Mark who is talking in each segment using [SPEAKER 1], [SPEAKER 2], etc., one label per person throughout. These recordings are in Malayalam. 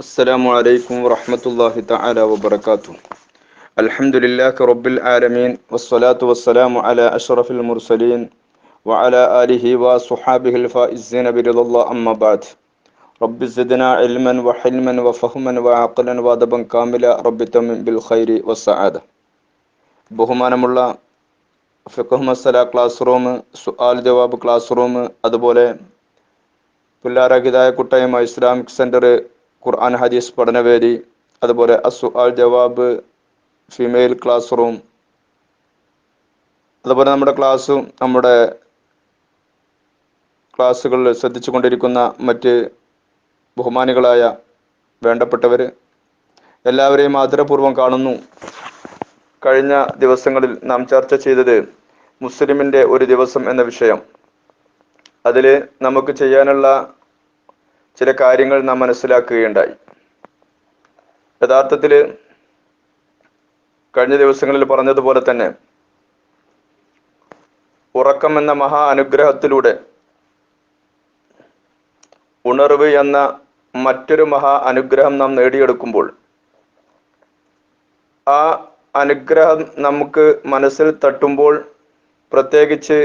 [SPEAKER 1] السلام عليكم ورحمة الله تعالى وبركاته الحمد لله رب العالمين والصلاة والسلام على أشرف المرسلين وعلى آله وصحابه الفائزين برضا الله أما بعد رب زدنا علما وحلما وفهما وعقلا وادبا كاملا رب تمن بالخير والسعادة ബഹുമാനമുള്ള ഫിഖഹ് മസല ക്ലാസ് റൂം സുആൽ ജവാബ് ക്ലാസ് റൂം അതുപോലെ പുല്ലാര ഹിദായ കുട്ടയമ ഇസ്ലാമിക് സെന്റർ ഖുർആൻ ഹദീസ് പഠനവേദി അതുപോലെ അസു അൽ ജവാബ് ഫീമെയിൽ ക്ലാസ് റൂം അതുപോലെ നമ്മുടെ ക്ലാസ്സും നമ്മുടെ ക്ലാസ്സുകളിൽ ശ്രദ്ധിച്ചു കൊണ്ടിരിക്കുന്ന മറ്റ് ബഹുമാനികളായ വേണ്ടപ്പെട്ടവർ എല്ലാവരെയും ആദരപൂർവം കാണുന്നു. കഴിഞ്ഞ ദിവസങ്ങളിൽ നാം ചർച്ച ചെയ്തത് മുസ്ലിമിന്റെ ഒരു ദിവസം എന്ന വിഷയം. അതിൽ നമുക്ക് ചെയ്യാനുള്ള ചില കാര്യങ്ങൾ നാം മനസ്സിലാക്കുകയുണ്ടായി. യഥാർത്ഥത്തിൽ കഴിഞ്ഞ ദിവസങ്ങളിൽ പറഞ്ഞതുപോലെ തന്നെ ഉറക്കം എന്ന മഹാ അനുഗ്രഹത്തിലൂടെ ഉണർവ് എന്ന മറ്റൊരു മഹാ അനുഗ്രഹം നാം നേടിയെടുക്കുമ്പോൾ ആ അനുഗ്രഹം നമുക്ക് മനസ്സിൽ തട്ടുമ്പോൾ പ്രത്യേകിച്ച്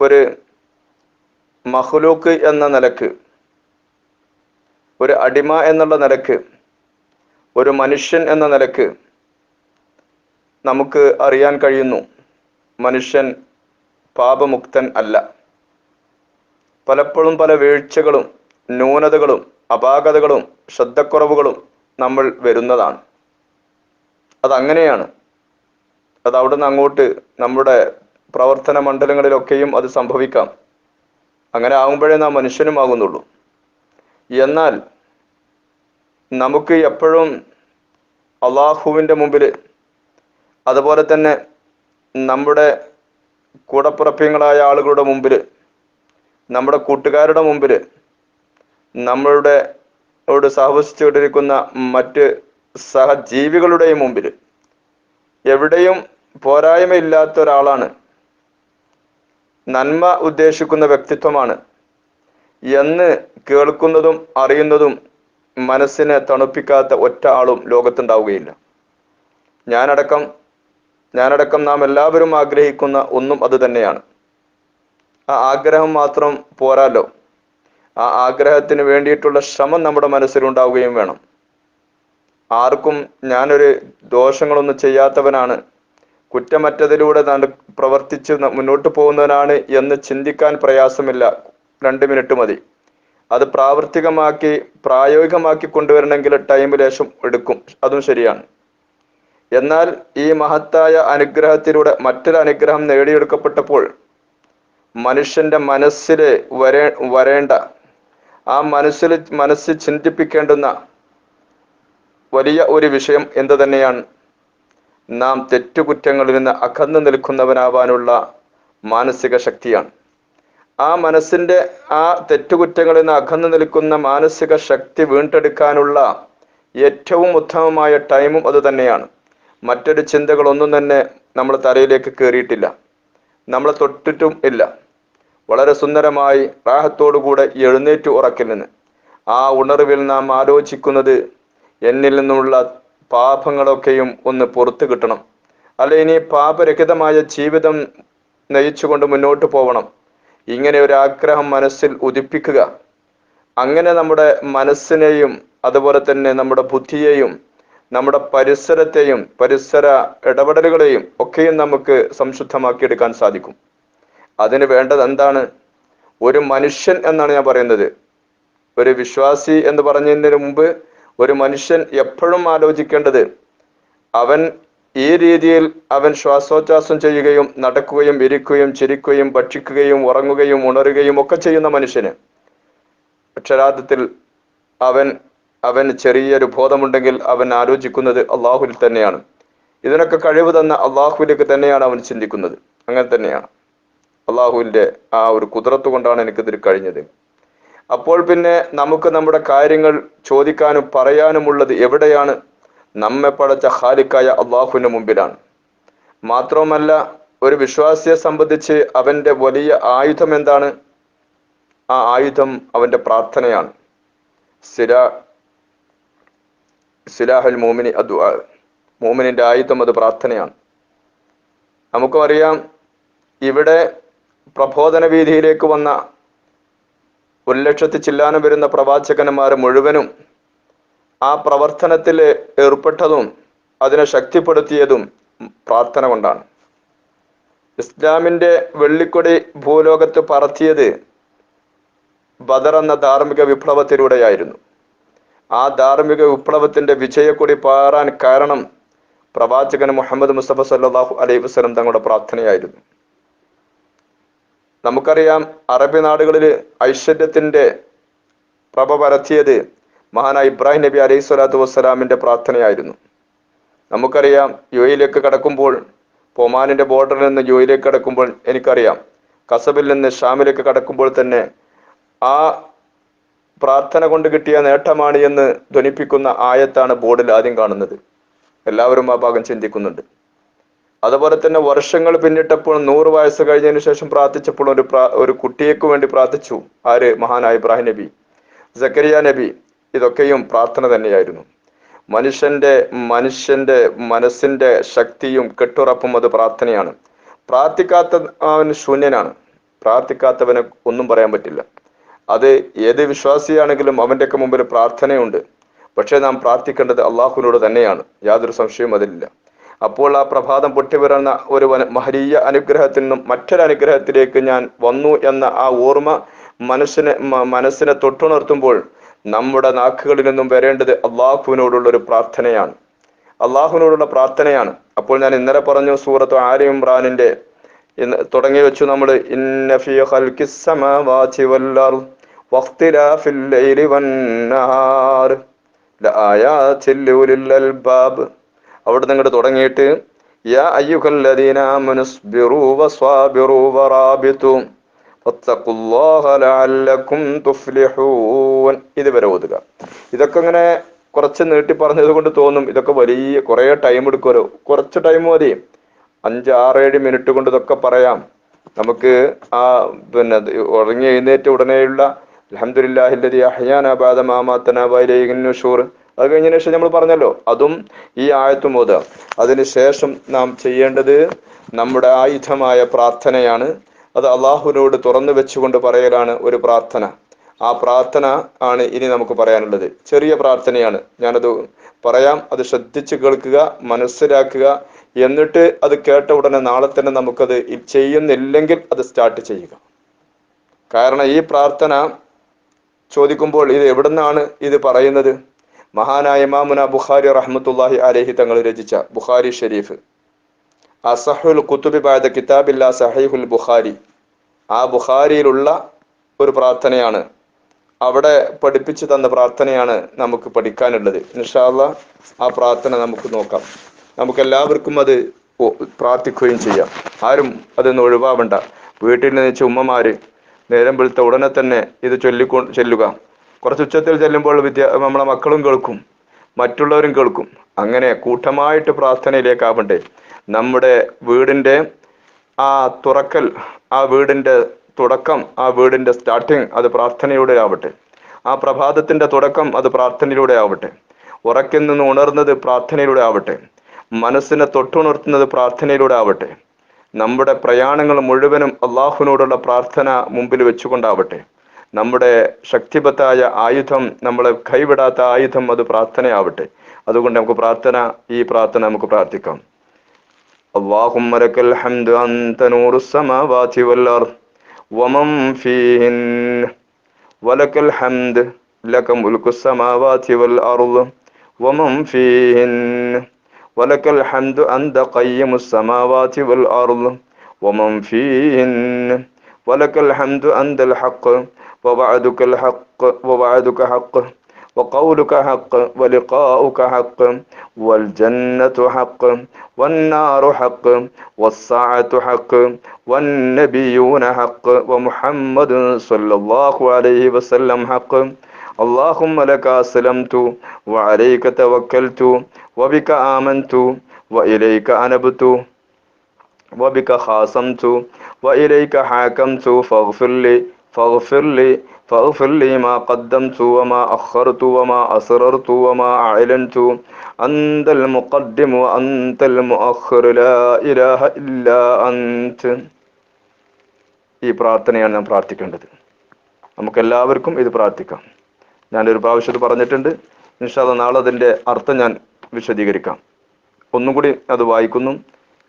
[SPEAKER 1] ഒരു മഹ്ലൂക്ക് എന്ന നിലയ്ക്ക് ഒരു അടിമ എന്നുള്ള നിലയ്ക്ക് ഒരു മനുഷ്യൻ എന്ന നിലയ്ക്ക് നമുക്ക് അറിയാൻ കഴിയുന്നു മനുഷ്യൻ പാപമുക്തൻ അല്ല. പലപ്പോഴും പല വീഴ്ചകളും ന്യൂനതകളും അപാകതകളും ശ്രദ്ധക്കുറവുകളും നമ്മൾ വരുന്നതാണ്. അതങ്ങനെയാണ്. അത് അവിടുന്ന് അങ്ങോട്ട് നമ്മുടെ പ്രവർത്തന മണ്ഡലങ്ങളിലൊക്കെയും അത് സംഭവിക്കാം. അങ്ങനെ ആകുമ്പോഴേ നാം മനുഷ്യനുമാകുന്നുള്ളൂ. എന്നാൽ നമുക്ക് എപ്പോഴും അള്ളാഹുവിന്റെ മുമ്പിൽ അതുപോലെ തന്നെ നമ്മുടെ കൂടപ്പിറപ്പ്യങ്ങളായ ആളുകളുടെ മുമ്പിൽ നമ്മുടെ കൂട്ടുകാരുടെ മുമ്പിൽ നമ്മളുടെ ോട് സഹവസിച്ചുകൊണ്ടിരിക്കുന്ന മറ്റ് സഹജീവികളുടെയും മുമ്പിൽ എവിടെയും പോരായ്മയില്ലാത്ത ഒരാളാണ്. നന്മ ഉദ്ദേശിക്കുന്ന വ്യക്തിത്വമാണ് എന്ന് കേൾക്കുന്നതും അറിയുന്നതും മനസ്സിനെ തണുപ്പിക്കാത്ത ഒറ്റ ആളും ലോകത്തുണ്ടാവുകയില്ല. ഞാനടക്കം ഞാനടക്കം നാം എല്ലാവരും ആഗ്രഹിക്കുന്ന ഒന്നും അത് തന്നെയാണ്. ആ ആഗ്രഹം മാത്രം പോരാലോ? ആ ആഗ്രഹത്തിന് വേണ്ടിയിട്ടുള്ള ശ്രമം നമ്മുടെ മനസ്സിലുണ്ടാവുകയും വേണം. ആർക്കും ഞാനൊരു ദോഷങ്ങളൊന്നും ചെയ്യാത്തവനാണ്. കുറ്റമറ്റതിലൂടെ പ്രവർത്തിച്ച് മുന്നോട്ട് പോകുന്നവനാണ് എന്ന് ചിന്തിക്കാൻ പ്രയാസമില്ല. രണ്ട് മിനിറ്റ് മതി. അത് പ്രാവർത്തികമാക്കി പ്രായോഗികമാക്കി കൊണ്ടുവരണമെങ്കിൽ ടൈം ലേശം എടുക്കും. അതും ശരിയാണ്. എന്നാൽ ഈ മഹത്തായ അനുഗ്രഹത്തിലൂടെ മറ്റൊരു അനുഗ്രഹം നേടിയെടുക്കപ്പെട്ടപ്പോൾ മനുഷ്യന്റെ മനസ്സിൽ വരേ വരേണ്ട ആ മനസ്സിൽ മനസ്സിൽ ചിന്തിപ്പിക്കേണ്ടുന്ന വലിയ ഒരു വിഷയം എന്ത് തന്നെയാണ്? നാം തെറ്റുകുറ്റങ്ങളിൽ നിന്ന് അകന്നു നിൽക്കുന്നവനാവാനുള്ള മാനസിക ശക്തിയാണ്. ആ മനസ്സിന്റെ ആ തെറ്റുകുറ്റങ്ങളിൽ നിന്ന് അകന്നു നിൽക്കുന്ന മാനസിക ശക്തി വീണ്ടെടുക്കാനുള്ള ഏറ്റവും ഉത്തമമായ ടൈമും അത് തന്നെയാണ്. മറ്റൊരു ചിന്തകളൊന്നും തന്നെ നമ്മൾ തലയിലേക്ക് കയറിയിട്ടില്ല നമ്മളെ തൊട്ടിട്ടും ഇല്ല. വളരെ സുന്ദരമായി റാഹത്തോടുകൂടെ എഴുന്നേറ്റ് ഉറക്കിൽ നിന്ന്. ആ ഉണർവിൽ നാം ആലോചിക്കുന്നത് എന്നിൽ നിന്നുള്ള പാപങ്ങളൊക്കെയും ഒന്ന് പുറത്തു കിട്ടണം. അല്ലെ ഇനി പാപരഹിതമായ ജീവിതം നയിച്ചുകൊണ്ട് മുന്നോട്ട് പോകണം ഇങ്ങനെ ഒരു ആഗ്രഹം മനസ്സിൽ ഉദിപ്പിക്കുക. അങ്ങനെ നമ്മുടെ മനസ്സിനെയും അതുപോലെ തന്നെ നമ്മുടെ ബുദ്ധിയെയും നമ്മുടെ പരിസരത്തെയും പരിസര ഇടപെടലുകളെയും ഒക്കെയും നമുക്ക് സംശുദ്ധമാക്കിയെടുക്കാൻ സാധിക്കും. അതിന് വേണ്ടത് എന്താണ്? ഒരു മനുഷ്യൻ എന്നാണ് ഞാൻ പറയുന്നത്. ഒരു വിശ്വാസി എന്ന് പറഞ്ഞതിന് മുമ്പ് ഒരു മനുഷ്യൻ എപ്പോഴും ആലോചിക്കേണ്ടത് അവൻ ഈ രീതിയിൽ അവൻ ശ്വാസോച്ഛ്വാസം ചെയ്യുകയും നടക്കുകയും ഇരിക്കുകയും ചിരിക്കുകയും ഭക്ഷിക്കുകയും ഉറങ്ങുകയും ഉണരുകയും ഒക്കെ ചെയ്യുന്ന മനുഷ്യന്. അക്ഷരാർത്ഥത്തിൽ അവൻ അവൻ ചെറിയൊരു ബോധമുണ്ടെങ്കിൽ അവൻ ആലോചിക്കുന്നത് അള്ളാഹുവിൽ തന്നെയാണ്. ഇതിനൊക്കെ കഴിവ് തന്ന അള്ളാഹുവിലേക്ക് തന്നെയാണ് അവൻ ചിന്തിക്കുന്നത്. അങ്ങനെ തന്നെയാണ്. അള്ളാഹുവിന്റെ ആ ഒരു കുതിരത്ത് കൊണ്ടാണ് എനിക്കിതിൽ കഴിഞ്ഞത്. അപ്പോൾ പിന്നെ നമുക്ക് നമ്മുടെ കാര്യങ്ങൾ ചോദിക്കാനും പറയാനുമുള്ളത് എവിടെയാണ്? നമ്മെ പടച്ച ഹാലിക്കായ അള്ളാഹുവിന്റെ മുമ്പിലാണ്. മാത്രവുമല്ല ഒരു വിശ്വാസിയെ സംബന്ധിച്ച് അവന്റെ വലിയ ആയുധം എന്താണ്? ആ ആയുധം അവന്റെ പ്രാർത്ഥനയാണ്. സ്ഥിര സിലാഹുൽ മോമിനി അദ് മോമിനിന്റെ ആയുധം അത് പ്രാർത്ഥനയാണ്. നമുക്കും അറിയാം ഇവിടെ പ്രബോധന വീതിയിലേക്ക് വന്ന ഒരു ലക്ഷത്തി ചില്ലാനം വരുന്ന പ്രവാചകന്മാർ മുഴുവനും ആ പ്രവർത്തനത്തിൽ ഏർപ്പെട്ടതും അതിനെ ശക്തിപ്പെടുത്തിയതും പ്രാർത്ഥന കൊണ്ടാണ്. ഇസ്ലാമിന്റെ വെള്ളിക്കൊടി ഭൂലോകത്ത് പറത്തിയത് ബദർ എന്ന ധാർമ്മിക വിപ്ലവത്തിലൂടെയായിരുന്നു. ആ ധാർമ്മിക വിപ്ലവത്തിന്റെ വിജയക്കൊടി പാറാൻ കാരണം പ്രവാചകൻ മുഹമ്മദ് മുസ്തഫ സല്ലാഹു അലൈഹി വസ്ലം തങ്ങളുടെ പ്രാർത്ഥനയായിരുന്നു. നമുക്കറിയാം അറബി നാടുകളിൽ ഐശ്വര്യത്തിന്റെ പ്രഭ പരത്തിയത് മഹാനായ ഇബ്രാഹിം നബി അലൈഹി സ്വലാത്തു വസ്സലാമിന്റെ പ്രാർത്ഥനയായിരുന്നു. നമുക്കറിയാം യു എയിലേക്ക് കടക്കുമ്പോൾ പൊമാനിന്റെ ബോർഡറിൽ നിന്ന് യു എയിലേക്ക് കടക്കുമ്പോൾ എനിക്കറിയാം കസബിൽ നിന്ന് ഷാമിലേക്ക് കടക്കുമ്പോൾ തന്നെ ആ പ്രാർത്ഥന കൊണ്ട് കിട്ടിയ നേട്ടമാണ് എന്ന് ധ്വനിപ്പിക്കുന്ന ആയത്താണ് ബോർഡിൽ ആദ്യം കാണുന്നത്. എല്ലാവരും ആ ഭാഗം ചിന്തിക്കുന്നുണ്ട്. അതുപോലെ തന്നെ വർഷങ്ങൾ പിന്നിട്ടപ്പോൾ നൂറ് വയസ്സ് കഴിഞ്ഞതിന് ശേഷം പ്രാർത്ഥിച്ചപ്പോൾ ഒരു ഒരു കുട്ടിയേക്ക് വേണ്ടി പ്രാർത്ഥിച്ചു. ആര്? മഹാനായ ഇബ്രാഹിം നബി. ജക്കരിയ നബി. ഇതൊക്കെയും പ്രാർത്ഥന തന്നെയായിരുന്നു. മനുഷ്യന്റെ മനുഷ്യന്റെ മനസ്സിന്റെ ശക്തിയും കെട്ടുറപ്പും അത് പ്രാർത്ഥനയാണ്. പ്രാർത്ഥിക്കാത്ത അവൻ ശൂന്യനാണ്. പ്രാർത്ഥിക്കാത്തവന് ഒന്നും പറയാൻ പറ്റില്ല. അത് ഏത് വിശ്വാസിയാണെങ്കിലും അവന്റെയൊക്കെ മുമ്പിൽ പ്രാർത്ഥനയുണ്ട്. പക്ഷേ നാം പ്രാർത്ഥിക്കേണ്ടത് അള്ളാഹുവിനോട് തന്നെയാണ്. യാതൊരു സംശയവും അതിലില്ല. അപ്പോൾ ആ പ്രഭാതം പൊട്ടിവരുന്ന ഒരു മഹരീയ അനുഗ്രഹത്തിൽ നിന്നും മറ്റൊരു അനുഗ്രഹത്തിലേക്ക് ഞാൻ വന്നു എന്ന ആ ഓർമ്മ മനസ്സിനെ മനസ്സിനെ തൊട്ടുണർത്തുമ്പോൾ നമ്മുടെ നാക്കുകളിൽ നിന്നും വരേണ്ടത് അള്ളാഹുവിനോടുള്ള ഒരു പ്രാർത്ഥനയാണ്. അള്ളാഹുവിനോടുള്ള പ്രാർത്ഥനയാണ്. അപ്പോൾ ഞാൻ ഇന്നലെ പറഞ്ഞു സൂറത്ത് ആര്യ ഇമ്രാനിന്റെ തുടങ്ങി വെച്ചു നമ്മൾ അവിടെ നിങ്ങോട്ട് തുടങ്ങിയിട്ട് യാ അയ്യുഹല്ലദീന ആമനുസ്ബിറു വസ്വാബിറു വറാബിതു ഇതുവരെ ഓതുക. ഇതൊക്കെ ഇങ്ങനെ കുറച്ച് നീട്ടി പറഞ്ഞത് കൊണ്ട് തോന്നും. ഇതൊക്കെ വലിയ കുറേ ടൈം എടുക്കുമല്ലോ കുറച്ച് ടൈം മതി. അഞ്ച് ആറ് ഏഴ് മിനിറ്റ് കൊണ്ട് ഇതൊക്കെ പറയാം. നമുക്ക് ആ പിന്നെ ഉറങ്ങി എഴുന്നേറ്റ് ഉടനെയുള്ള അലഹമുല്ലാഹില്ലതി അഹ്യാന ബാദ അത് കഴിഞ്ഞതിന് ശേഷം നമ്മൾ പറഞ്ഞല്ലോ അതും ഈ ആയത്തും ഓതുക. അതിനുശേഷം നാം ചെയ്യേണ്ടത് നമ്മുടെ ആയുധമായ പ്രാർത്ഥനയാണ്. അത് അള്ളാഹുവിനോട് തുറന്നു വെച്ചുകൊണ്ട് പറയലാണ് ഒരു പ്രാർത്ഥന. ആ പ്രാർത്ഥന ആണ് ഇനി നമുക്ക് പറയാനുള്ളത്. ചെറിയ പ്രാർത്ഥനയാണ്. ഞാനത് പറയാം. അത് ശ്രദ്ധിച്ചു കേൾക്കുക മനസ്സിലാക്കുക. എന്നിട്ട് അത് കേട്ട ഉടനെ നാളെ തന്നെ നമുക്കത് ചെയ്യുന്നില്ലെങ്കിൽ അത് സ്റ്റാർട്ട് ചെയ്യുക. കാരണം ഈ പ്രാർത്ഥന ചോദിക്കുമ്പോൾ ഇത് എവിടുന്നാണ് ഇത് പറയുന്നത്? മഹാനായ മാമുന ബുഖാരി റഹ്മത്തുല്ലാഹി അലഹി തങ്ങൾ രചിച്ച ബുഖാരി ഷെരീഫ്. അസഹുൽ കുത്തുബി ബാദ കിതാബില്ല സഹൈഹുൽ ബുഖാരി. ആ ബുഖാരിയിലുള്ള ഒരു പ്രാർത്ഥനയാണ്. അവിടെ പഠിപ്പിച്ചു തന്ന പ്രാർത്ഥനയാണ് നമുക്ക് പഠിക്കാനുള്ളത്. ഇൻഷാല്ല ആ പ്രാർത്ഥന നമുക്ക് നോക്കാം. നമുക്ക് എല്ലാവർക്കും അത് പ്രാർത്ഥിക്കുകയും ചെയ്യാം. ആരും അതൊന്നും ഒഴിവാവണ്ട. വീട്ടിൽ നിന്ന് ചുമ്മമാര് നേരം വെളുത്ത ഉടനെ തന്നെ ഇത് ചൊല്ലിക്കൊ ചെല്ലുക. കുറച്ച് ഉച്ചത്തിൽ ചെല്ലുമ്പോൾ വിദ്യ നമ്മളെ മക്കളും കേൾക്കും. മറ്റുള്ളവരും കേൾക്കും. അങ്ങനെ കൂട്ടമായിട്ട് പ്രാർത്ഥനയിലേക്കാവണ്ടേ. നമ്മുടെ വീടിന്റെ ആ തുറക്കൽ ആ വീടിന്റെ തുടക്കം ആ വീടിന്റെ സ്റ്റാർട്ടിങ് അത് പ്രാർത്ഥനയിലൂടെ ആവട്ടെ ആ പ്രഭാതത്തിന്റെ തുടക്കം അത് പ്രാർത്ഥനയിലൂടെ ആവട്ടെ ഉറക്കിൽ നിന്ന് ഉണർന്നത് പ്രാർത്ഥനയിലൂടെ ആവട്ടെ മനസ്സിനെ തൊട്ടുണർത്തുന്നത് പ്രാർത്ഥനയിലൂടെ ആവട്ടെ നമ്മുടെ പ്രയാണങ്ങൾ മുഴുവനും അള്ളാഹുവിനോടുള്ള പ്രാർത്ഥന മുമ്പിൽ വെച്ചുകൊണ്ടാവട്ടെ. നമ്മുടെ ശക്തിപത്തായ ആയുധം നമ്മളെ കൈവിടാത്ത ആയുധം അത് പ്രാർത്ഥനയാവട്ടെ. അതുകൊണ്ട് നമുക്ക് പ്രാർത്ഥന ഈ പ്രാർത്ഥന നമുക്ക് പ്രാർത്ഥിക്കാം. اللهم لك الحمد أنت نور السماوات والأرض ومن فيهن ولك الحمد لك ملك السماوات والأرض ومن فيهن ولك الحمد أنت قيم السماوات والأرض ومن فيهن ولك الحمد أنت الحق ووعدك الحق ووعدك حق وقولك حق ولقاؤك حق والجنة حق والنار حق والساعة حق والنبيون حق ومحمد صلى الله عليه وسلم حق. اللهم لك أسلمت وعليك توكلت وبك آمنت وإليك أنبت وبك خاصمت وإليك حاكمت. فاغفر لي فاغفر لي فاغفر لي ما قدمت وما أخرت وما أسررت وما أعلنت أنت المقدم وأنت المؤخر لا إله إلا أنت ഈ പ്രാർത്ഥനയാണ് ഞാൻ പ്രാർത്ഥിക്കേണ്ടത് നമുക്കെല്ലാവർക്കും ഇത് പ്രാർത്ഥിക്കാം ഞാനൊരു പ്രാവശ്യം ഇത് പറഞ്ഞിട്ടുണ്ട് ഇൻഷാല്ല നാളെ അതിൻ്റെ അർത്ഥം ഞാൻ വിശദീകരിക്കാം ഒന്നും കൂടി അത് വായിക്കുന്നു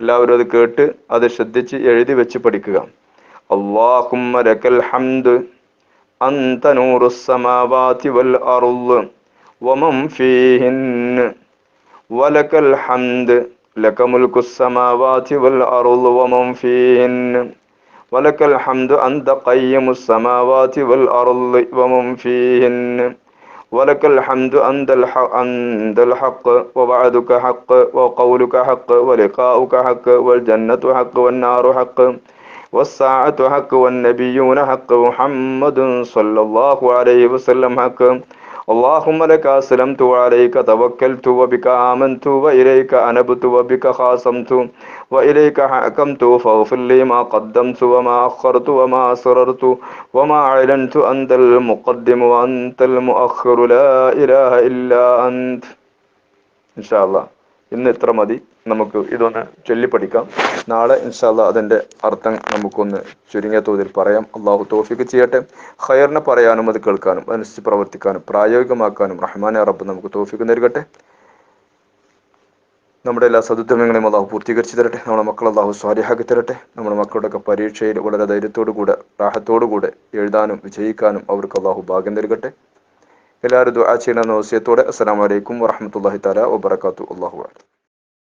[SPEAKER 1] എല്ലാവരും അത് കേട്ട് അത് ശ്രദ്ധിച്ച് എഴുതി വെച്ച് പഠിക്കുക അള്ളാഹുമ്മ ലക്കൽ ഹംദ് أنت نور السماوات والأرض ومن فيهن. ولك الحمد لك ملك السماوات والأرض ومن فيهن. ولك الحمد أنت قيم السماوات والأرض ومن فيهن. ولك الحمد أنت الحق, أنت الحق ووعدك حق وقولك حق ولقاؤك حق والجنة حق والنار حق. والساعة حق والنبيون حق محمد صلى الله عليه وسلم حق. اللهم لك أسلمت وعليك توكلت وبك آمنت وإليك أنبت وبك خاصمت وإليك حكمت فاغفر لي ما قدمت وما أخرت وما أسررت وما أعلنت أنت المقدم وأنت المؤخر. لا إله إلا أنت. إن شاء الله. ഇന്ന് ഇത്ര മതി? നമുക്ക് ഇതൊന്ന് ചൊല്ലിപ്പഠിക്കാം നാളെ ഇൻഷാല്ല അതിന്റെ അർത്ഥം നമുക്കൊന്ന് ചുരുങ്ങിയ തോതിൽ പറയാം. അള്ളാഹു തോഫിക്ക് ചെയ്യട്ടെ. ഹയറിനെ പറയാനും അത് കേൾക്കാനും അതനുസരിച്ച് പ്രവർത്തിക്കാനും പ്രായോഗികമാക്കാനും റഹ്മാനെ റബ്ബ് നമുക്ക് തോഫിക്ക് നൽകട്ടെ. നമ്മുടെ എല്ലാ സതുദ്യമങ്ങളെയും അള്ളാഹു പൂർത്തീകരിച്ചു തരട്ടെ. നമ്മുടെ മക്കൾ അള്ളാഹു സ്വാരിഹാക്കി തരട്ടെ. നമ്മുടെ മക്കളുടെയൊക്കെ പരീക്ഷയിൽ വളരെ ധൈര്യത്തോടു കൂടെ രാഹത്തോടു കൂടെ എഴുതാനും വിജയിക്കാനും അവർക്ക് അള്ളാഹു ഭാഗ്യം നൽകട്ടെ. എല്ലാവരും ദുആ ചെയ്യണമെന്ന വസിയത്തോടെ അസ്സലാമു അലൈക്കും വറഹ്മത്തുള്ളാഹി തആല വബറകാതുഹു അല്ലാഹു അക്ബർ